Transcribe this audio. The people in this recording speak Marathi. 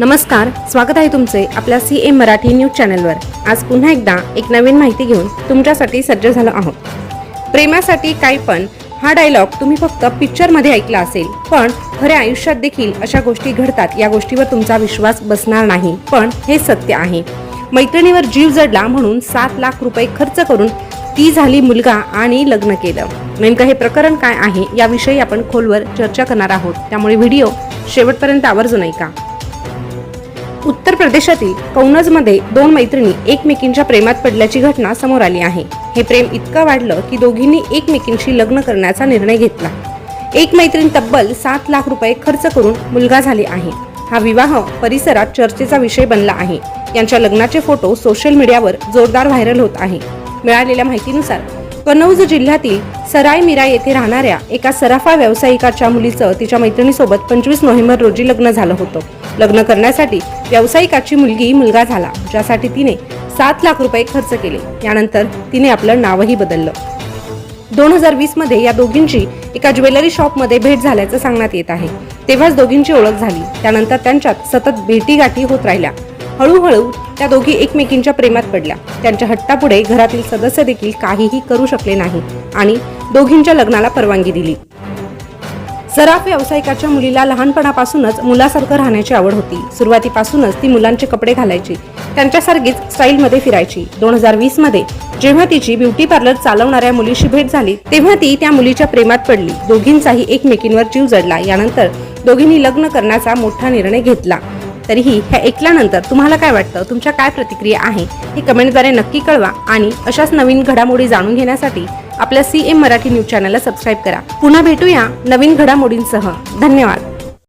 नमस्कार स्वागत आहे तुमचे आपल्या सी एम मराठी न्यूज चॅनलवर. आज पुन्हा एकदा एक नवीन माहिती घेऊन तुमच्यासाठी सज्ज झालो आहोत. प्रेमासाठी काय पण हा डायलॉग तुम्ही फक्त पिक्चरमध्ये ऐकला असेल पण खऱ्या आयुष्यात देखील अशा गोष्टी घडतात या गोष्टीवर तुमचा विश्वास बसणार नाही पण हे सत्य आहे. मैत्रिणीवर जीव जडला म्हणून सात लाख रुपये खर्च करून ती झाली मुलगा आणि लग्न केलं. नेमकं हे प्रकरण काय आहे याविषयी आपण खोलवर चर्चा करणार आहोत. त्यामुळे व्हिडिओ शेवटपर्यंत आवर्जून ऐका. उत्तर प्रदेशातील कौनजमध्ये दोन मैत्रिणी एकमेकींच्या प्रेमात पडल्याची घटना समोर आली आहे. हे प्रेम इतकं वाढलं की दोघींनी एकमेकींशी लग्न करण्याचा निर्णय घेतला. एक मैत्रीण तब्बल सात लाख रुपये खर्च करून मुलगा झाली आहे. हा विवाह परिसरात चर्चेचा विषय बनला आहे. यांच्या लग्नाचे फोटो सोशल मीडियावर जोरदार व्हायरल होत आहे. मिळालेल्या माहितीनुसार कनौज जिल्ह्यातील सराय मीरा येथे राहणाऱ्या एका सराफा व्यावसायिकाच्या मुलीचं तिच्या मैत्रिणीसोबत पंचवीस नोव्हेंबर रोजी लग्न झालं होतं. लग्न करण्यासाठी व्यावसायिकाची मुलगी मुलगा झाला ज्यासाठी तिने सात लाख रुपये खर्च केले. यानंतर तिने आपलं नावही बदललं. दोन हजार वीसमध्ये या दोघींची एका ज्वेलरी शॉपमध्ये भेट झाल्याचं सांगण्यात येत आहे. तेव्हाच दोघींची ओळख झाली. त्यानंतर त्यांच्यात सतत भेटीगाठी होत राहिल्या. हळूहळू त्या दोघी एकमेकींच्या प्रेमात पडल्या. त्यांच्या हट्टापुढे घरातील सदस्य देखील काहीही करू शकले नाही आणि दोघींच्या लग्नाला परवानगी दिली. सराफ व्यावसायिकाच्या मुलीला लहानपणापासूनच मुलासारखं राहण्याची आवड होती. सुरुवातीपासूनच ती मुलांचे कपडे घालायची. त्यांच्यासारखीच स्टाईलमध्ये फिरायची. दोन हजार वीसमध्ये जेव्हा तिची ब्युटी पार्लर चालवणाऱ्या मुलीशी भेट झाली तेव्हा ती त्या मुलीच्या प्रेमात पडली. दोघींचाही एकमेकींवर जीव जडला. यानंतर दोघींनी लग्न करण्याचा मोठा निर्णय घेतला. तरीही हे ऐकल्यानंतर तुम्हाला काय वाटतं? तुमच्या काय प्रतिक्रिया आहे? हे कमेंटद्वारे नक्की कळवा आणि अशाच नवीन घडामोडी जाणून घेण्यासाठी आपल्या सी एम मराठी न्यूज चॅनलला सबस्क्राईब करा. पुन्हा भेटूया नवीन घडामोडींसह. धन्यवाद.